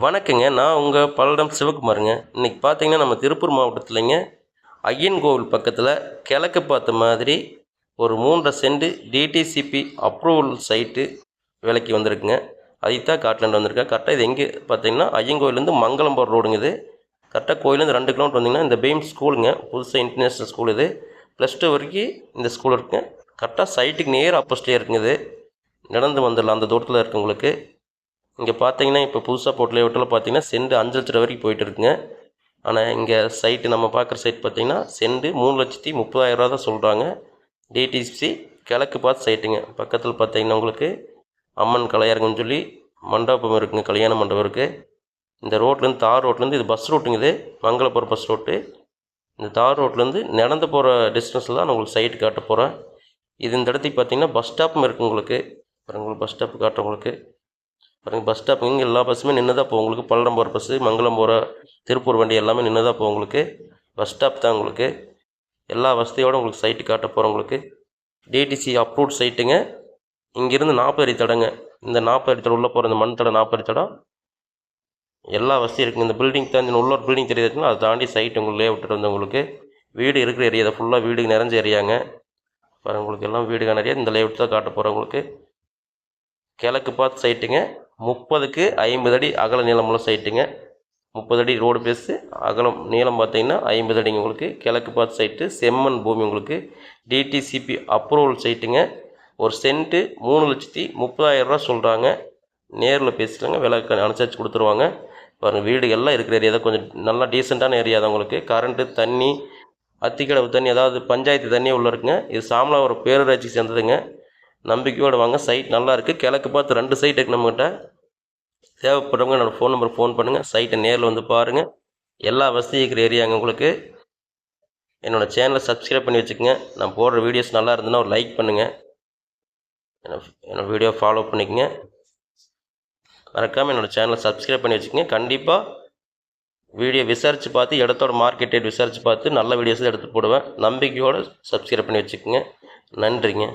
வணக்கங்க. நான் உங்கள் பல்லடம் சிவகுமாருங்க. இன்றைக்கி பார்த்தீங்கன்னா நம்ம திருப்பூர் மாவட்டத்தில்ங்க. ஐயன் கோவில் பக்கத்தில் கிழக்கு பார்த்த மாதிரி ஒரு மூன்றரை சென்ட் டிடிசிபி அப்ரூவல் சைட்டு விலைக்கு வந்திருக்குங்க. அதைத்தான் காட்டலான்னு வந்திருக்கேன். கரெக்டாக இது எங்கே பார்த்தீங்கன்னா ஐயன் கோவிலேருந்து மங்களம் போகிற ரோடுங்க இது. கரெக்டாக கோயிலேருந்து ரெண்டு கிலோமீட்டர் வந்தீங்கன்னா இந்த பெய்ம் ஸ்கூலுங்க. புதுசாக இன்டர்நேஷ்னல் ஸ்கூல் இது. ப்ளஸ் டூ வரைக்கும் இந்த ஸ்கூல் இருக்குங்க. கரெக்டாக சைட்டுக்கு நேர் ஆப்போசிட்லேயே இருக்குங்க இது. நடந்து வந்துடலாம். அந்த தூரத்தில் இருக்கவங்களுக்கு. இங்கே பார்த்தீங்கன்னா இப்போ புதுசாக போட்ட லேஅவுட்டில் பார்த்தீங்கன்னா செண்டு அஞ்சு லட்ச ரூபா வரைக்கும் போயிட்டு இருக்குங்க. ஆனால் இங்கே சைட்டு நம்ம பார்க்குற சைட் பார்த்தீங்கன்னா செண்டு மூணு லட்சத்தி முப்பதாயிரரூவா தான் சொல்கிறாங்க டிடிசி கிழக்கு பார்த்து சைட்டுங்க பக்கத்தில் பார்த்தீங்கன்னா உங்களுக்கு அம்மன் கலையரங்கன்னு சொல்லி மண்டபம் இருக்குங்க கல்யாண மண்டபம் இருக்குது இந்த ரோட்லேருந்து தார் ரோட்லேருந்து இது பஸ் ரோட்டுங்க இது. மங்களபுரம் பஸ் ரோட்டு இந்த தார் ரோட்லேருந்து நடந்து போகிற டிஸ்டன்ஸில் தான் நான் உங்களுக்கு சைட்டு காட்ட போகிறேன் இது இந்த இடத்துக்கு பார்த்தீங்கன்னா பஸ் ஸ்டாப்பும் இருக்குது உங்களுக்கு. உங்களுக்கு பஸ் ஸ்டாப் காட்டுறேன் உங்களுக்கு. பாருங்கள் பஸ் ஸ்டாப் இங்கே எல்லா பஸ்ஸுமே நின்று தான் போகும். உங்களுக்கு பல்லடம் போகிற பஸ்ஸு மங்களம் போகிற திருப்பூர் வண்டி எல்லாமே நின்று தான் போகும் உங்களுக்கு. பஸ் ஸ்டாப் தான் உங்களுக்கு. எல்லா வசதியோடு உங்களுக்கு சைட்டு காட்ட போகிறோம் உங்களுக்கு. டிடிசி அப்ரூவ்ட் சைட்டுங்க இங்கேருந்து நாற்பது அடி தடங்க. இந்த நாற்பது அடி தடம் உள்ளே போகிற இந்த மண் தடம் நாற்பது அடி தடம். எல்லா வசதியும் இருக்குது இந்த பில்டிங் தான் இந்த உள்ள ஒரு பில்டிங் தெரியுதுங்களா அதை தாண்டி சைட் உங்களே விட்டுட்டு வந்து உங்களுக்கு. வீடு இருக்கிற ஏரியா அதை ஃபுல்லாக வீடு நிறைஞ்ச ஏரியாங்க பாருங்கள் உங்களுக்கு எல்லாம் வீடு நிறைய இந்த லேஅவுட் தான் காட்ட போகிறேன் உங்களுக்கு. கிழக்கு பார்த்து சைட்டுங்க முப்பதுக்கு ஐம்பது அடி அகல நீளமுள்ள சைட்டுங்க முப்பது அடி ரோடு பேஸு அகலம் நீளம் பார்த்தீங்கன்னா ஐம்பது அடிங்க உங்களுக்கு. கிழக்கு பார்த்து சைட்டு செம்மண் பூமி உங்களுக்கு. டிடிசிபி அப்ரூவல் சைட்டுங்க ஒரு சென்ட்டு மூணு லட்சத்தி முப்பதாயிரரூவா சொல்கிறாங்க நேரில் பேசிக்கலாங்க விலை க- அனுசரித்து கொடுத்துருவாங்க. பாருங்கள் வீடு எல்லாம் இருக்கிற ஏரியா தான். கொஞ்சம் நல்லா டீசெண்டான ஏரியா தான் உங்களுக்கு. கரண்ட்டு தண்ணி அத்திக்கடவு தண்ணி அதாவது பஞ்சாயத்து தண்ணி உள்ளே இருக்குங்க. இது சாமலாவரம் பேரூராட்சிக்கு சேர்ந்ததுங்க. நம்பிக்கையோடு வாங்க சைட் நல்லா இருக்குது கிழக்கு பார்த்து ரெண்டு சைட் இருக்குது நம்மகிட்ட. தேவைப்படுறவங்க என்னோடய ஃபோன் நம்பர் ஃபோன் பண்ணுங்கள் சைட்டை நேரில் வந்து பாருங்கள் எல்லா வசதியும் இருக்கிற ஏரியாங்க உங்களுக்கு என்னோடய சேனலை சப்ஸ்கிரைப் பண்ணி வச்சுக்கோங்க. நான் போடுற வீடியோஸ் நல்லா இருந்ததுன்னா ஒரு லைக் பண்ணுங்கள் என்னோடய வீடியோ ஃபாலோ பண்ணிக்கங்க. மறக்காமல் என்னோடய சேனலை சப்ஸ்கிரைப் பண்ணி வச்சுக்கோங்க. கண்டிப்பாக வீடியோ விசாரித்து பார்த்து இடத்தோட மார்க்கெட் ரேட் விசாரித்து பார்த்து நல்ல வீடியோஸ் எடுத்து போடுவேன். நம்பிக்கையோடு சப்ஸ்கிரைப் பண்ணி வச்சுக்கோங்க. நன்றிங்க.